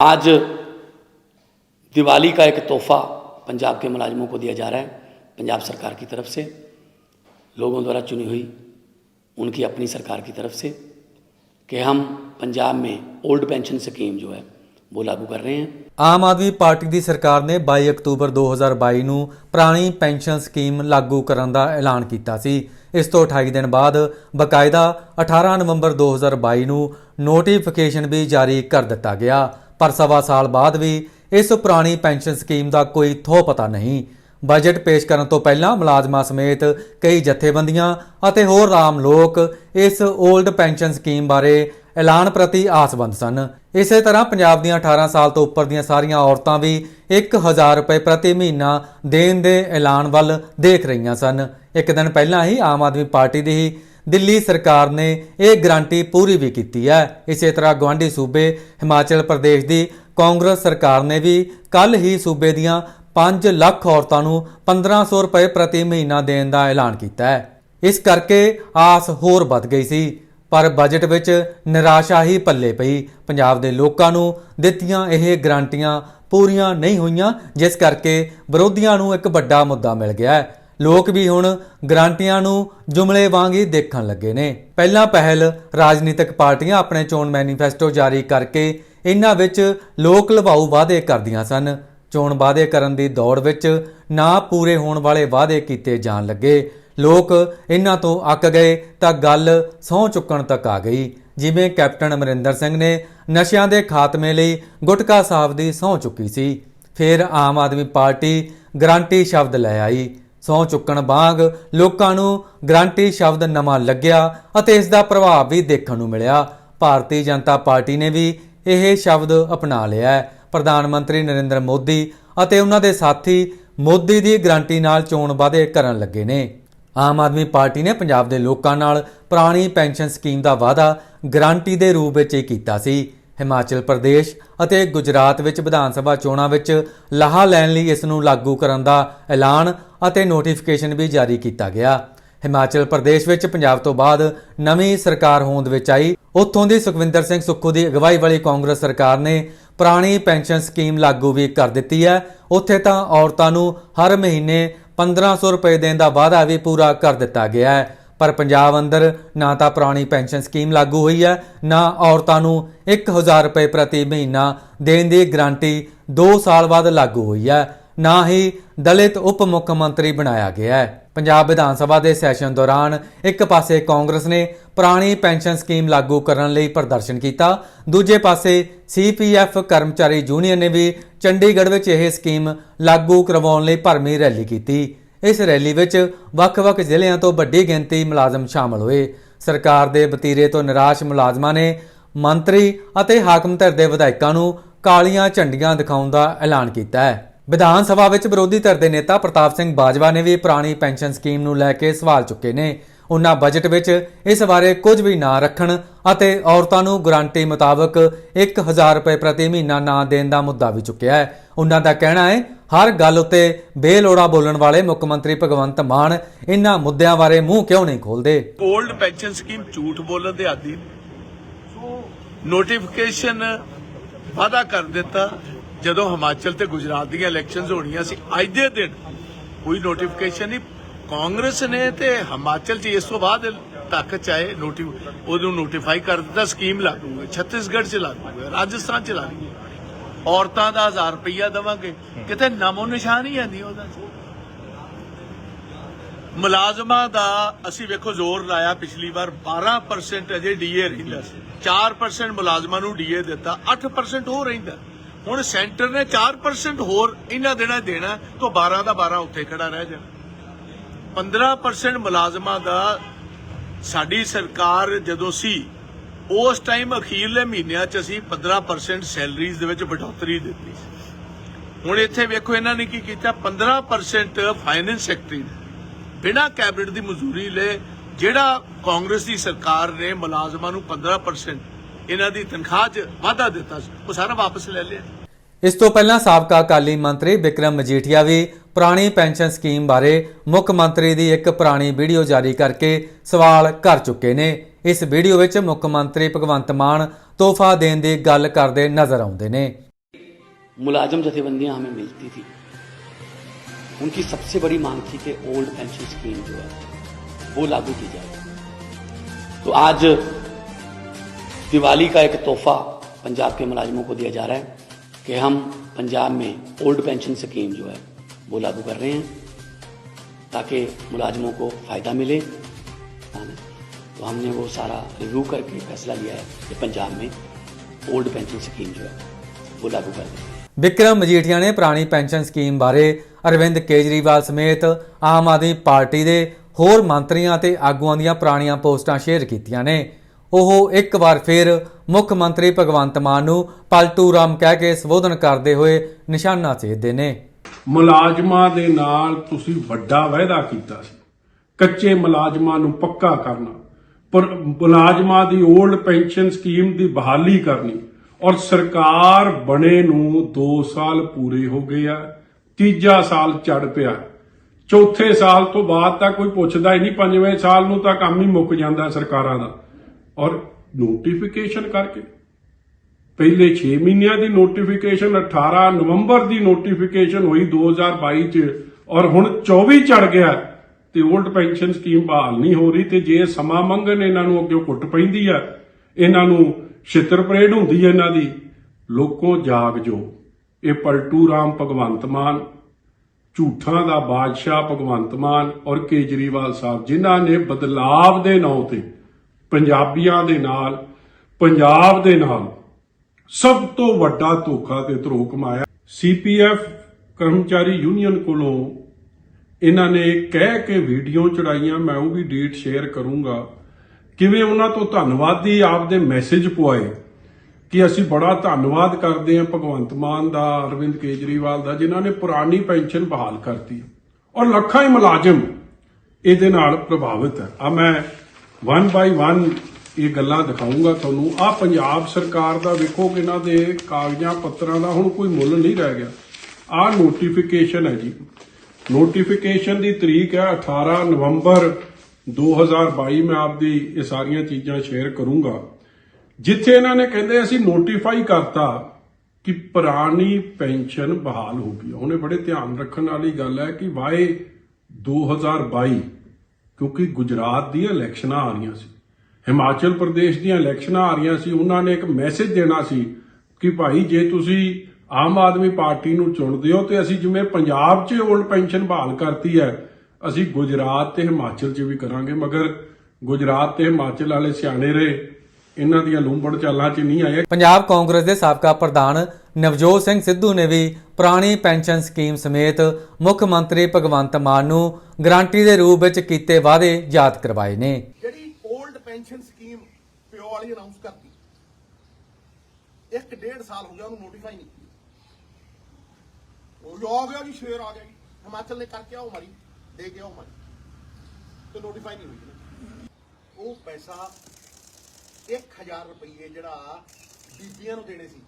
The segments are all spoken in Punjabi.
आज दिवाली का एक तोहफा पंजाब के मुलाजमों को दिया जा रहा है पंजाब सरकार की तरफ से लोगों द्वारा चुनी हुई उनकी अपनी सरकार की तरफ से कि हम पंजाब में ओल्ड पेंशन स्कीम जो है वो लागू कर रहे हैं ਆਮ ਆਦਮੀ ਪਾਰਟੀ ਦੀ ਸਰਕਾਰ ਨੇ 22 ਅਕਤੂਬਰ 2022 ਨੂੰ ਪੁਰਾਣੀ ਪੈਨਸ਼ਨ ਸਕੀਮ ਲਾਗੂ ਕਰਨ ਦਾ ਐਲਾਨ ਕੀਤਾ ਸੀ ਇਸ ਤੋਂ 28 ਦਿਨ ਬਾਅਦ ਬਕਾਇਦਾ 18 ਨਵੰਬਰ 2022 ਨੂੰ ਨੋਟੀਫਿਕੇਸ਼ਨ ਵੀ ਜਾਰੀ ਕਰ ਦਿੱਤਾ ਗਿਆ ਪਰ ਸਵਾ ਸਾਲ ਬਾਅਦ ਵੀ ਇਸ ਪੁਰਾਣੀ ਪੈਨਸ਼ਨ ਸਕੀਮ ਦਾ ਕੋਈ ਥੋ ਪਤਾ ਨਹੀਂ। ਬਜਟ ਪੇਸ਼ ਕਰਨ ਤੋਂ ਪਹਿਲਾਂ ਮੁਲਾਜ਼ਮਾਂ ਸਮੇਤ ਕਈ ਜਥੇਬੰਦੀਆਂ ਅਤੇ ਹੋਰ ਆਮ ਲੋਕ ਇਸ 올ਡ ਪੈਨਸ਼ਨ ਸਕੀਮ ਬਾਰੇ ਐਲਾਨ ਪ੍ਰਤੀ ਆਸਵੰਦ ਸਨ। ਇਸੇ ਤਰ੍ਹਾਂ ਪੰਜਾਬ ਦੀਆਂ 18 ਸਾਲ ਤੋਂ ਉੱਪਰ ਦੀਆਂ ਸਾਰੀਆਂ ਔਰਤਾਂ ਵੀ 1000 ਰੁਪਏ ਪ੍ਰਤੀ ਮਹੀਨਾ ਦੇਣ ਦੇ ਐਲਾਨ ਵੱਲ ਦੇਖ ਰਹੀਆਂ ਸਨ। ਇੱਕ ਦਿਨ ਪਹਿਲਾਂ ਹੀ ਆਮ ਆਦਮੀ ਪਾਰਟੀ ਦੀ ਹੀ ਦਿੱਲੀ ਸਰਕਾਰ ਨੇ ਇਹ ਗਾਰੰਟੀ ਪੂਰੀ ਵੀ ਕੀਤੀ ਹੈ। ਇਸੇ ਤਰ੍ਹਾਂ ਗਵਾਂਢੀ ਸੂਬੇ ਹਿਮਾਚਲ ਪ੍ਰਦੇਸ਼ ਦੀ ਕਾਂਗਰਸ ਸਰਕਾਰ ਨੇ ਵੀ ਕੱਲ ਹੀ ਸੂਬੇ ਦੀਆਂ 5 ਲੱਖ ਔਰਤਾਂ ਨੂੰ 1500 ਰੁਪਏ ਪ੍ਰਤੀ ਮਹੀਨਾ ਦੇਣ ਦਾ ਐਲਾਨ ਕੀਤਾ ਹੈ। ਇਸ ਕਰਕੇ ਆਸ ਹੋਰ ਵੱਧ ਗਈ ਸੀ, ਪਰ ਬਜਟ ਵਿੱਚ ਨਿਰਾਸ਼ਾ ਹੀ ਪੱਲੇ ਪਈ। ਪੰਜਾਬ ਦੇ ਲੋਕਾਂ ਨੂੰ ਦਿੱਤੀਆਂ ਇਹ ਗਰੰਟੀਆਂ ਪੂਰੀਆਂ ਨਹੀਂ ਹੋਈਆਂ, ਜਿਸ ਕਰਕੇ ਵਿਰੋਧੀਆਂ ਨੂੰ ਇੱਕ ਵੱਡਾ ਮੁੱਦਾ ਮਿਲ ਗਿਆ ਹੈ। ਲੋਕ ਵੀ ਹੁਣ ਗਰੰਟੀਆਂ ਨੂੰ ਜੁਮਲੇ ਵਾਂਗ ਹੀ ਦੇਖਣ ਲੱਗੇ ਨੇ। ਪਹਿਲਾਂ ਪਹਿਲ ਰਾਜਨੀਤਿਕ ਪਾਰਟੀਆਂ ਆਪਣੇ ਚੋਣ ਮੈਨੀਫੈਸਟੋ ਜਾਰੀ ਕਰਕੇ ਇਹਨਾਂ ਵਿੱਚ ਲੋਕ ਲਵਾਊ ਵਾਅਦੇ ਕਰਦੀਆਂ ਸਨ। ਚੋਣ ਵਾਅਦੇ ਕਰਨ ਦੀ ਦੌੜ ਵਿੱਚ ਨਾ ਪੂਰੇ ਹੋਣ ਵਾਲੇ ਵਾਅਦੇ ਕੀਤੇ ਜਾਣ ਲੱਗੇ। ਲੋਕ ਇਹਨਾਂ ਤੋਂ ਅੱਕ ਗਏ ਤਾਂ ਗੱਲ ਸਹੁੰ ਚੁੱਕਣ ਤੱਕ ਆ ਗਈ। ਜਿਵੇਂ ਕੈਪਟਨ ਅਮਰਿੰਦਰ ਸਿੰਘ ਨੇ ਨਸ਼ਿਆਂ ਦੇ ਖਾਤਮੇ ਲਈ ਗੁਟਕਾ ਸਾਹਿਬ ਦੀ ਸਹੁੰ ਚੁੱਕੀ ਸੀ। ਫਿਰ ਆਮ ਆਦਮੀ ਪਾਰਟੀ ਗਰੰਟੀ ਸ਼ਬਦ ਲੈ ਆਈ। ਸਹੁੰ ਚੁੱਕਣ ਵਾਂਗ ਲੋਕਾਂ ਨੂੰ ਗਰੰਟੀ ਸ਼ਬਦ ਨਵਾਂ ਲੱਗਿਆ ਅਤੇ ਇਸ ਦਾ ਪ੍ਰਭਾਵ ਵੀ ਦੇਖਣ ਨੂੰ ਮਿਲਿਆ। ਭਾਰਤੀ ਜਨਤਾ ਪਾਰਟੀ ਨੇ ਵੀ ਇਹ ਸ਼ਬਦ ਅਪਣਾ ਲਿਆ ਹੈ। ਪ੍ਰਧਾਨ ਮੰਤਰੀ ਨਰਿੰਦਰ ਮੋਦੀ ਅਤੇ ਉਹਨਾਂ ਦੇ ਸਾਥੀ ਮੋਦੀ ਦੀ ਗਰੰਟੀ ਨਾਲ ਚੋਣ ਵਾਅਦੇ ਕਰਨ ਲੱਗੇ ਨੇ। ਆਮ ਆਦਮੀ ਪਾਰਟੀ ਨੇ ਪੰਜਾਬ ਦੇ ਲੋਕਾਂ ਨਾਲ ਪੁਰਾਣੀ ਪੈਨਸ਼ਨ ਸਕੀਮ ਦਾ ਵਾਅਦਾ ਗਰੰਟੀ ਦੇ ਰੂਪ ਵਿੱਚ ਹੀ ਕੀਤਾ ਸੀ। ਹਿਮਾਚਲ ਪ੍ਰਦੇਸ਼ ਅਤੇ ਗੁਜਰਾਤ ਵਿੱਚ ਵਿਧਾਨ ਸਭਾ ਚੋਣਾਂ ਵਿੱਚ ਲਾਹਾ ਲੈਣ ਲਈ ਇਸ ਨੂੰ ਲਾਗੂ ਕਰਨ ਦਾ ਐਲਾਨ ਅਤੇ ਨੋਟੀਫਿਕੇਸ਼ਨ ਵੀ ਜਾਰੀ ਕੀਤਾ ਗਿਆ। ਹਿਮਾਚਲ ਪ੍ਰਦੇਸ਼ ਵਿੱਚ ਪੰਜਾਬ ਤੋਂ ਬਾਅਦ ਨਵੀਂ ਸਰਕਾਰ ਹੋਂਦ ਵਿੱਚ ਆਈ। ਉੱਥੋਂ ਦੀ ਸੁਖਵਿੰਦਰ ਸਿੰਘ ਸੁੱਖੂ ਦੀ ਅਗਵਾਈ ਵਾਲੀ ਕਾਂਗਰਸ ਸਰਕਾਰ ਨੇ ਪੁਰਾਣੀ ਪੈਨਸ਼ਨ ਸਕੀਮ ਲਾਗੂ ਵੀ ਕਰ ਦਿੱਤੀ ਹੈ। ਉੱਥੇ ਤਾਂ ਔਰਤਾਂ ਨੂੰ ਹਰ ਮਹੀਨੇ 1500 ਰੁਪਏ ਦੇਣ ਦਾ ਵਾਅਦਾ ਵੀ ਪੂਰਾ ਕਰ ਦਿੱਤਾ ਗਿਆ ਹੈ। ਪਰ ਪੰਜਾਬ ਅੰਦਰ ਨਾ ਤਾਂ ਪੁਰਾਣੀ ਪੈਨਸ਼ਨ ਸਕੀਮ ਲਾਗੂ ਹੋਈ ਹੈ, ਨਾ ਔਰਤਾਂ ਨੂੰ 1000 ਰੁਪਏ ਪ੍ਰਤੀ ਮਹੀਨਾ ਦੇਣ ਦੀ ਗਰੰਟੀ 2 ਸਾਲ ਬਾਅਦ ਲਾਗੂ ਹੋਈ ਹੈ, ਨਾ ਹੀ ਦਲਿਤ ਉਪ ਮੁੱਖ ਮੰਤਰੀ ਬਣਾਇਆ ਗਿਆ ਹੈ। ਪੰਜਾਬ ਵਿਧਾਨ ਸਭਾ ਦੇ ਸੈਸ਼ਨ ਦੌਰਾਨ ਇੱਕ ਪਾਸੇ ਕਾਂਗਰਸ ਨੇ ਪੁਰਾਣੀ ਪੈਨਸ਼ਨ ਸਕੀਮ ਲਾਗੂ ਕਰਨ ਲਈ ਪ੍ਰਦਰਸ਼ਨ ਕੀਤਾ, ਦੂਜੇ ਪਾਸੇ ਸੀਪੀਐਫ ਕਰਮਚਾਰੀ ਯੂਨੀਅਨ ਨੇ ਵੀ ਚੰਡੀਗੜ੍ਹ ਵਿੱਚ ਇਹ ਸਕੀਮ ਲਾਗੂ ਕਰਵਾਉਣ ਲਈ ਭਰਮੀ ਰੈਲੀ ਕੀਤੀ। ਇਸ ਰੈਲੀ ਵਿੱਚ ਵੱਖ-ਵੱਖ ਜ਼ਿਲ੍ਹਿਆਂ ਤੋਂ ਵੱਡੀ ਗਿਣਤੀ ਮੁਲਾਜ਼ਮ ਸ਼ਾਮਲ ਹੋਏ। ਸਰਕਾਰ ਦੇ ਵਤੀਰੇ ਤੋਂ ਨਿਰਾਸ਼ ਮੁਲਾਜ਼ਮਾਂ ਨੇ ਮੰਤਰੀ ਅਤੇ ਹਾਕਮ ਧਿਰ ਦੇ ਵਿਧਾਇਕਾਂ ਨੂੰ ਕਾਲੀਆਂ ਝੰਡੀਆਂ ਦਿਖਾਉਣ ਦਾ ਐਲਾਨ ਕੀਤਾ ਹੈ। ਵਿਧਾਨ ਸਭਾ ਵਿੱਚ ਵਿਰੋਧੀ ਧਿਰ ਦੇ ਨੇਤਾ ਪ੍ਰਤਾਪ ਸਿੰਘ ਬਾਜਵਾ ਨੇ ਵੀ ਪੁਰਾਣੀ ਪੈਨਸ਼ਨ ਸਕੀਮ ਨੂੰ ਲੈ ਕੇ ਸਵਾਲ ਚੁੱਕੇ ਨੇ। ਉਹਨਾਂ ਬਜਟ ਵਿੱਚ ਇਸ ਬਾਰੇ ਕੁਝ ਵੀ ਨਾ ਰੱਖਣ ਅਤੇ ਔਰਤਾਂ ਨੂੰ ਗਰੰਟੀ ਮੁਤਾਬਕ 1000 ਰੁਪਏ ਪ੍ਰਤੀ ਮਹੀਨਾ ਨਾ ਦੇਣ ਦਾ ਮੁੱਦਾ ਵੀ ਚੁੱਕਿਆ ਹੈ। ਉਹਨਾਂ ਦਾ ਕਹਿਣਾ ਹੈ ਹਰ ਗੱਲ ਉੱਤੇ ਬੇਲੋੜਾ ਬੋਲਣ ਵਾਲੇ ਮੁੱਖ ਮੰਤਰੀ ਭਗਵੰਤ ਮਾਨ ਇਹਨਾਂ ਮੁੱਦਿਆਂ ਬਾਰੇ ਮੂੰਹ ਕਿਉਂ ਨਹੀਂ ਖੋਲਦੇ 올ਡ ਪੈਨਸ਼ਨ ਸਕੀਮ ਝੂਠ ਬੋਲਣ ਦੇ ਆਦੀ ਨੋਟੀਫਿਕੇਸ਼ਨ ਵਾਅਦਾ ਕਰ ਦਿੱਤਾ ਜਦੋਂ ਹਿਮਾਚਲ ਤੇ ਗੁਜਰਾਤ ਦੀਆਂ ਇਲੈਕਸ਼ਨਸ ਹੋਣੀਆਂ ਸੀ। ਅੱਜ ਦੇ ਦਿਨ ਕੋਈ ਨੋਟੀਫਿਕੇਸ਼ਨ ਨਹੀਂ। ਕਾਂਗਰਸ ਨੇ ਤੇ ਹਿਮਾਚਲ 'ਚ ਇਸ ਤੋਂ ਬਾਅਦ ਤੱਕ ਚਾਹੇ ਨੋਟੀ ਉਹਨੂੰ ਨੋਟੀਫਾਈ ਕਰ ਦਿੱਤਾ ਸਕੀਮ ਲਾਗੂ ਹੈ ਛੱਤੀਸਗੜ੍ਹ 'ਚ ਲਾਗੂ ਹੈ ਰਾਜਸਥਾਨ 'ਚ ਲਾਗੂ ਔਰਤਾਂ ਦਾ 1000 ਰੁਪਈਆ ਦੇਵਾਂਗੇ। ਕਿਤੇ ਨਾਮੋ ਨਿਸ਼ਾਨ ਹੀ ਹੈ ਉਹਦਾ। ਮੁਲਾਜ਼ਮਾਂ ਦਾ ਅਸੀਂ ਵੇਖੋ ਜ਼ੋਰ ਲਾਇਆ ਪਿਛਲੀ ਵਾਰ 12% ਅਜੇ ਡੀਏ ਰਹਿੰਦਾ ਸੀ। 4% ਮੁਲਾਜ਼ਮਾਂ ਨੂੰ ਡੀਏ ਦਿੱਤਾ 8% ਹੋਰ ਰਹਿੰਦਾ। ਹੁਣ ਸੈਂਟਰ ਨੇ 4% ਹੋਰ ਇਹਨਾਂ ਦੇਣਾ ਦੇਣਾ, ਤੋਂ 12 ਦਾ 12 ਉੱਥੇ ਖੜਾ ਰਹਿ ਜਾਣਾ। 15% ਮੁਲਾਜ਼ਮਾਂ ਦਾ ਸਾਡੀ ਸਰਕਾਰ ਜਦੋਂ ਸੀ ਉਸ ਟਾਈਮ ਅਖੀਰਲੇ ਮਹੀਨਿਆਂ 'ਚ ਅਸੀਂ 15% ਸੈਲਰੀਜ਼ ਦੇ ਵਿੱਚ ਵਡੋਤਰੀ ਦਿੱਤੀ ਸੀ। ਹੁਣ ਇੱਥੇ ਵੇਖੋ ਇਹਨਾਂ ਨੇ ਕੀ ਕੀਤਾ 15% ਫਾਈਨੈਂਸ ਸੈਕਟਰੀ ਬਿਨਾਂ ਕੈਬਨਿਟ ਦੀ ਮਨਜ਼ੂਰੀ ਲੈ ਜਿਹੜਾ ਕਾਂਗਰਸ ਦੀ ਸਰਕਾਰ ਨੇ ਮੁਲਾਜ਼ਮਾਂ ਨੂੰ 15% ਇਹਨਾਂ ਦੀ ਤਨਖਾਹ 'ਚ ਵਾਧਾ ਦਿੱਤਾ ਸੀ, ਉਹ ਸਾਰਾ ਵਾਪਸ ਲੈ ਲਿਆ। ਇਸ ਤੋਂ ਪਹਿਲਾਂ ਸਾਬਕਾ ਅਕਾਲੀ ਮੰਤਰੀ ਵਿਕਰਮ ਮਜੀਠੀਆ ਵੀ ਪੁਰਾਣੀ ਪੈਨਸ਼ਨ ਸਕੀਮ ਬਾਰੇ ਮੁੱਖ ਮੰਤਰੀ ਦੀ ਇੱਕ ਪੁਰਾਣੀ ਵੀਡੀਓ ਜਾਰੀ ਕਰਕੇ ਸਵਾਲ ਕਰ ਚੁੱਕੇ ਨੇ। ਇਸ ਵੀਡੀਓ ਵਿੱਚ ਮੁੱਖ ਮੰਤਰੀ ਭਗਵੰਤ ਮਾਨ ਤੋਹਫਾ ਦੇਣ ਦੀ ਗੱਲ ਕਰਦੇ ਨਜ਼ਰ ਆਉਂਦੇ ਨੇ मुलाजम जथेबंदियां हमें मिलती थी उनकी सबसे बड़ी मांग थी कि ओल्ड पेंशन स्कीम जो है वो लागू की जाए तो आज दिवाली का एक तोहफा पंजाब के मुलाजमों को दिया जा रहा है कि हम पंजाब में ओल्ड पेंशन स्कीम जो है वो लागू कर रहे हैं ताकि मुलाजमों को फ़ायदा मिले तो हमने वो सारा रिव्यू करके फैसला लिया है कि पंजाब में ओल्ड पेंशन स्कीम जो है वो लागू कर दें ਵਿਕਰਮ ਮਜੀਠੀਆ ਨੇ ਪੁਰਾਣੀ ਪੈਨਸ਼ਨ ਸਕੀਮ ਬਾਰੇ ਅਰਵਿੰਦ ਕੇਜਰੀਵਾਲ ਸਮੇਤ ਆਮ ਆਦਮੀ ਪਾਰਟੀ ਦੇ ਹੋਰ ਮੰਤਰੀਆਂ ਤੇ ਆਗੂਆਂ ਦੀਆਂ ਪੁਰਾਣੀਆਂ ਪੋਸਟਾਂ ਸ਼ੇਅਰ ਕੀਤੀਆਂ ਨੇ ਉਹ ਇੱਕ ਵਾਰ ਫਿਰ ਮੁੱਖ ਮੰਤਰੀ ਭਗਵੰਤ ਮਾਨ ਨੂੰ ਪਲਟੂ ਰਾਮ ਕਹਿ ਕੇ ਸੰਬੋਧਨ ਕਰਦੇ ਹੋਏ ਨਿਸ਼ਾਨਾ ਸੇਧਦੇ ਨੇ ਮੁਲਾਜ਼ਮਾਂ ਦੇ ਨਾਲ ਤੁਸੀਂ ਵੱਡਾ ਵਾਅਦਾ ਕੀਤਾ ਸੀ ਕੱਚੇ ਮੁਲਾਜ਼ਮਾਂ ਨੂੰ ਪੱਕਾ ਕਰਨਾ ਪਰ ਮੁਲਾਜ਼ਮਾਂ ਦੀ 올ਡ ਪੈਨਸ਼ਨ ਸਕੀਮ ਦੀ ਬਹਾਲੀ ਕਰਨੀ ਔਰ ਸਰਕਾਰ ਬਣੇ ਨੂੰ 2 ਸਾਲ ਪੂਰੇ ਹੋ ਗਏ ਆ, ਤੀਜਾ ਸਾਲ ਚੜ ਪਿਆ। ਚੌਥੇ ਸਾਲ ਤੋਂ ਬਾਅਦ ਤਾਂ ਕੋਈ ਪੁੱਛਦਾ ਹੀ ਨਹੀਂ, ਪੰਜਵੇਂ ਸਾਲ ਨੂੰ ਤਾਂ ਕੰਮ ਹੀ ਮੁੱਕ ਜਾਂਦਾ ਸਰਕਾਰਾਂ ਦਾ। ਔਰ ਨੋਟੀਫਿਕੇਸ਼ਨ ਕਰਕੇ। ਪਹਿਲੇ 6 ਮਹੀਨਿਆਂ ਦੀ ਨੋਟੀਫਿਕੇਸ਼ਨ 18 ਨਵੰਬਰ ਦੀ ਨੋਟੀਫਿਕੇਸ਼ਨ ਹੋਈ 2022 ਚ, ਔਰ ਹੁਣ 24 ਚੜ ਗਿਆ। ਤੇ 올ਡ ਪੈਨਸ਼ਨ ਸਕੀਮ ਬਹਾਲ ਨਹੀਂ ਹੋ ਰਹੀ ਤੇ ਜੇ ਸਮਾਂ ਮੰਗਣ ਇਹਨਾਂ ਨੂੰ ਅੱਗੇ ਕੁੱਟ ਪੈਂਦੀ ਆ, ਇਹਨਾਂ ਨੂੰ ਛਿੱਤਰ ਪਰੇਡ ਹੁੰਦੀ ਹੈ ਇਹਨਾਂ ਦੀ, ਲੋਕੋ ਜਾਗ ਜੋ ਇਹ ਪਲਟੂ ਰਾਮ ਭਗਵੰਤ ਮਾਨ, ਝੂਠਾਂ ਦਾ ਬਾਦਸ਼ਾਹ ਭਗਵੰਤ ਮਾਨ ਔਰ ਕੇਜਰੀਵਾਲ ਸਾਹਿਬ, ਜਿਨ੍ਹਾਂ ਨੇ ਬਦਲਾਵ ਦੇ ਨਾਂ ਤੇ ਪੰਜਾਬੀਆਂ ਦੇ ਨਾਲ, ਪੰਜਾਬ ਦੇ ਨਾਲ ਸਭ ਤੋਂ ਵੱਡਾ ਧੋਖਾ ਤੇ ਧਰੋ ਕਮਾਇਆ। ਸੀਪੀਐਫ ਕਰਮਚਾਰੀ ਯੂਨੀਅਨ ਕੋਲੋਂ ਇਹਨਾਂ ਨੇ ਕਹਿ ਕੇ ਵੀਡੀਓ ਚੜਾਈਆਂ, ਮੈਂ ਉਹ ਵੀ ਡੇਟ ਸ਼ੇਅਰ ਕਰੂੰਗਾ। ਕਿਵੇਂ ਉਹਨਾਂ ਤੋਂ ਧੰਨਵਾਦੀ ਆਪਦੇ ਮੈਸੇਜ ਪੁਆਏ ਕਿ ਅਸੀਂ ਬੜਾ ਧੰਨਵਾਦ ਕਰਦੇ ਹਾਂ ਭਗਵੰਤ ਮਾਨ ਦਾ, ਅਰਵਿੰਦ ਕੇਜਰੀਵਾਲ ਦਾ, ਜਿਨ੍ਹਾਂ ਨੇ ਪੁਰਾਣੀ ਪੈਨਸ਼ਨ ਬਹਾਲ ਕਰਤੀ। ਔਰ ਲੱਖਾਂ ਹੀ ਮੁਲਾਜ਼ਮ ਇਹਦੇ ਨਾਲ ਪ੍ਰਭਾਵਿਤ ਹੈ। ਆ ਮੈਂ ਵਨ ਬਾਈ ਵਨ ਇਹ ਗੱਲਾਂ ਦਿਖਾਉਂਗਾ ਤੁਹਾਨੂੰ। ਆ ਪੰਜਾਬ ਸਰਕਾਰ ਦਾ ਵੇਖੋ ਕਿ ਇਹਨਾਂ ਦੇ ਕਾਗਜ਼ਾਂ, ਪੱਤਰਾਂ ਦਾ ਹੁਣ ਕੋਈ ਮੁੱਲ ਨਹੀਂ ਰਹਿ ਗਿਆ। ਆ ਨੋਟੀਫਿਕੇਸ਼ਨ ਹੈ ਜੀ। ਨੋਟੀਫਿਕੇਸ਼ਨ ਦੀ ਤਰੀਕ ਹੈ 18 ਨਵੰਬਰ 2022 ਮੈਂ ਆਪਦੀ ਇਹ ਸਾਰੀਆਂ ਚੀਜ਼ਾਂ ਸ਼ੇਅਰ ਕਰੂੰਗਾ। ਜਿੱਥੇ ਇਹਨਾਂ ਨੇ ਕਹਿੰਦੇ ਅਸੀਂ ਨੋਟੀਫਾਈ ਕਰਤਾ ਕਿ ਪੁਰਾਣੀ ਪੈਨਸ਼ਨ ਬਹਾਲ ਹੋ ਗਈ ਉਹਨੇ ਬੜੇ ਧਿਆਨ ਰੱਖਣ ਵਾਲੀ ਗੱਲ ਹੈ ਕਿ ਵਾਏ 2022 ਕਿਉਂਕਿ ਗੁਜਰਾਤ ਦੀਆਂ ਇਲੈਕਸ਼ਨਾਂ ਆ ਰਹੀਆਂ ਸੀ। ਹਿਮਾਚਲ ਪ੍ਰਦੇਸ਼ ਦੀਆਂ ਇਲੈਕਸ਼ਨਾਂ ਆ ਰਹੀਆਂ ਸੀ। ਉਹਨਾਂ ਨੇ ਇੱਕ ਮੈਸੇਜ ਦੇਣਾ ਸੀ ਕਿ ਭਾਈ ਜੇ ਤੁਸੀਂ ਆਮ ਆਦਮੀ ਪਾਰਟੀ ਨੂੰ ਚੁਣਦੇ ਹੋ ਤੇ ਅਸੀਂ ਜਿਵੇਂ ਪੰਜਾਬ 'ਚ 올ਡ ਪੈਨਸ਼ਨ ਬਹਾਲ ਕਰਤੀ ਹੈ ਅਸੀਂ ਗੁਜਰਾਤ ਤੇ ਹਿਮਾਚਲ 'ਚ ਵੀ ਕਰਾਂਗੇ ਮਗਰ ਗੁਜਰਾਤ ਤੇ ਹਿਮਾਚਲ ਵਾਲੇ ਸਿਆਣੇ ਰਹੇ ਇਹਨਾਂ ਦੀਆਂ ਲੂੰਬੜ ਚਾਲਾਂ 'ਚ ਨਹੀਂ ਆਏ। ਪੰਜਾਬ ਕਾਂਗਰਸ ਦੇ ਸਾਬਕਾ ਪ੍ਰਧਾਨ ਨਵਜੋਤ ਸਿੰਘ ਸਿੱਧੂ ਨੇ ਵੀ ਪੁਰਾਣੀ ਪੈਨਸ਼ਨ ਸਕੀਮ ਸਮੇਤ ਮੁੱਖ ਮੰਤਰੀ ਭਗਵੰਤ ਮਾਨ ਨੂੰ ਗਾਰੰਟੀ ਦੇ ਰੂਪ ਵਿੱਚ ਕੀਤੇ ਵਾਅਦੇ ਯਾਦ ਕਰਵਾਏ ਨੇ। ਜਿਹੜੀ 올ਡ ਪੈਨਸ਼ਨ ਸਕੀਮ ਪਿਓ ਵਾਲੀ ਅਨਾਉਂਸ ਕਰਤੀ ਇੱਕ ਡੇਢ ਸਾਲ ਹੋ ਗਿਆ ਉਹਨੂੰ ਨੋਟੀਫਾਈ ਨਹੀਂ। ਉਹ ਆ ਗਿਆ ਜੀ, ਸ਼ੇਰ ਆ ਗਿਆ ਜੀ। ਹਿਮਾਚਲ ਨੇ ਕਰਕੇ ਆਓ ਮਾਰੀ। ਦੇ ਕੇ ਆਓ ਮਾਰੀ। ਤੇ ਨੋਟੀਫਾਈ ਨਹੀਂ ਹੋਈ ਜੀ। ਉਹ ਪੈਸਾ 1000 ਰੁਪਏ ਜਿਹੜਾ ਬੀਬੀਆਂ ਨੂੰ ਦੇਣੇ ਸੀ,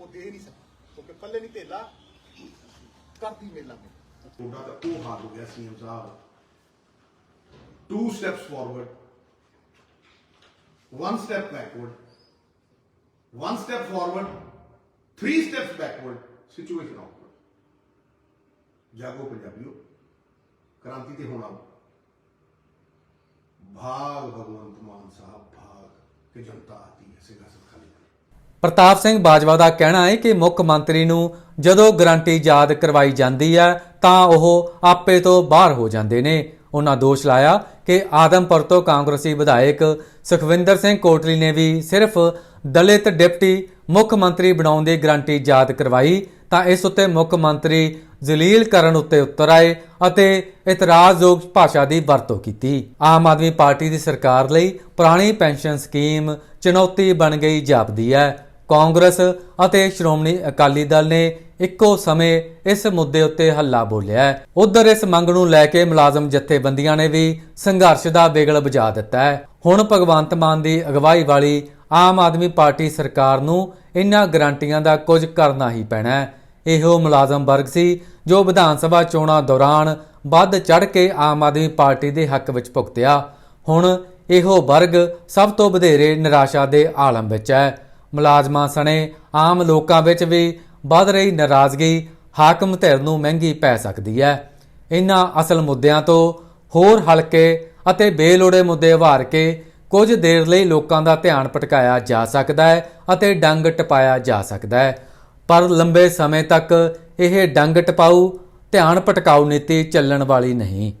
ਉਹ ਦੇ ਨਹੀਂ ਸਕੇ। ਕਿਉਂਕਿ ਪੱਲੇ ਨਹੀਂ ਧੇਲਾ, ਕਰਦੀ ਮੇਲਾ ਮੇ ਤੁਹਾਡਾ ਤਾਂ ਉਹ ਹਾਲ ਹੋ ਗਿਆ ਸੀਐਮ ਸਾਹਿਬ two steps forward one step backward one step forward three steps backward situation outward ਜਾਗੋ ਪੰਜਾਬੀਓ, ਕ੍ਰਾਂਤੀ ਤੇ ਹੋਣਾ ਭਾਗ ਭਗਵੰਤ ਮਾਨ ਸਾਹਿਬ, ਭਾਗ ਕਿ ਜਨਤਾ ਆਤੀ ਹੈ ਸਿਆਸਤ ਖਾਲੀ। ਪ੍ਰਤਾਪ ਸਿੰਘ ਬਾਜਵਾ ਦਾ ਕਹਿਣਾ ਹੈ ਕਿ ਮੁੱਖ ਮੰਤਰੀ ਨੂੰ ਜਦੋਂ ਗਰੰਟੀ ਯਾਦ ਕਰਵਾਈ ਜਾਂਦੀ ਹੈ, ਤਾਂ ਉਹ ਆਪੇ ਤੋਂ ਬਾਹਰ ਹੋ ਜਾਂਦੇ ਨੇ। ਉਹਨਾਂ ਦੋਸ਼ ਲਾਇਆ ਕਿ ਆਦਮਪੁਰ ਤੋਂ ਕਾਂਗਰਸੀ ਵਿਧਾਇਕ ਸੁਖਵਿੰਦਰ ਸਿੰਘ ਕੋਟਲੀ ਨੇ ਵੀ ਸਿਰਫ ਦਲਿਤ ਡਿਪਟੀ ਮੁੱਖ ਮੰਤਰੀ ਬਣਾਉਣ ਦੀ ਗਰੰਟੀ ਯਾਦ ਕਰਵਾਈ ਤਾਂ ਇਸ ਉੱਤੇ ਮੁੱਖ ਮੰਤਰੀ ਜ਼ਲੀਲ ਕਰਨ ਉੱਤੇ ਉਤਰ ਆਏ ਅਤੇ ਇਤਰਾਜ਼ਯੋਗ ਭਾਸ਼ਾ ਦੀ ਵਰਤੋਂ ਕੀਤੀ। ਆਮ ਆਦਮੀ ਪਾਰਟੀ ਦੀ ਸਰਕਾਰ ਲਈ ਪੁਰਾਣੀ ਪੈਨਸ਼ਨ ਸਕੀਮ ਚੁਣੌਤੀ ਬਣ ਗਈ, ਜਾਪਦੀ ਹੈ। ਕਾਂਗਰਸ ਅਤੇ ਸ਼੍ਰੋਮਣੀ ਅਕਾਲੀ ਦਲ ਨੇ ਇੱਕੋ ਸਮੇਂ ਇਸ ਮੁੱਦੇ ਉੱਤੇ ਹੱਲਾ ਬੋਲਿਆ ਹੈ। ਉਧਰ ਇਸ ਮੰਗ ਨੂੰ ਲੈ ਕੇ ਮੁਲਾਜ਼ਮ ਜਥੇਬੰਦੀਆਂ ਨੇ ਵੀ ਸੰਘਰਸ਼ ਦਾ ਬਿਗਲ ਵਜਾ ਦਿੱਤਾ ਹੈ। ਹੁਣ ਭਗਵੰਤ ਮਾਨ ਦੀ ਅਗਵਾਈ ਵਾਲੀ ਆਮ ਆਦਮੀ ਪਾਰਟੀ ਸਰਕਾਰ ਨੂੰ ਇਹਨਾਂ ਗਰੰਟੀਆਂ ਦਾ ਕੁਝ ਕਰਨਾ ਹੀ ਪੈਣਾ ਹੈ। ਇਹੋ ਮੁਲਾਜ਼ਮ ਵਰਗ ਸੀ ਜੋ ਵਿਧਾਨ ਸਭਾ ਚੋਣਾਂ ਦੌਰਾਨ ਵੱਧ ਚੜ ਕੇ ਆਮ ਆਦਮੀ ਪਾਰਟੀ ਦੇ ਹੱਕ ਵਿੱਚ ਭੁਗਤਿਆ। ਹੁਣ ਇਹੋ ਵਰਗ ਸਭ ਤੋਂ ਵਧੇਰੇ ਨਿਰਾਸ਼ਾ ਦੇ ਆਲਮ ਵਿੱਚ ਹੈ। ਮੁਲਾਜ਼ਮਾਂ ਸਣੇ ਆਮ ਲੋਕਾਂ ਵਿੱਚ ਵੀ ਵੱਧ ਰਹੀ ਨਾਰਾਜ਼ਗੀ ਹਾਕਮ ਧਿਰ ਨੂੰ ਮਹਿੰਗੀ ਪੈ ਸਕਦੀ ਹੈ। ਇਹਨਾਂ ਅਸਲ ਮੁੱਦਿਆਂ ਤੋਂ ਹੋਰ ਹਲਕੇ ਅਤੇ ਬੇਲੋੜੇ ਮੁੱਦੇ ਵਾਰ ਕੇ ਕੁਝ ਦੇਰ ਲਈ ਲੋਕਾਂ ਦਾ ਧਿਆਨ ਭਟਕਾਇਆ ਜਾ ਸਕਦਾ ਹੈ ਅਤੇ ਡੰਗ ਟਪਾਇਆ ਜਾ ਸਕਦਾ ਹੈ। ਪਰ ਲੰਬੇ ਸਮੇਂ ਤੱਕ ਇਹ ਡੰਗ ਟਪਾਊ ਧਿਆਨ ਭਟਕਾਊ ਨੀਤੀ ਚੱਲਣ ਵਾਲੀ ਨਹੀਂ।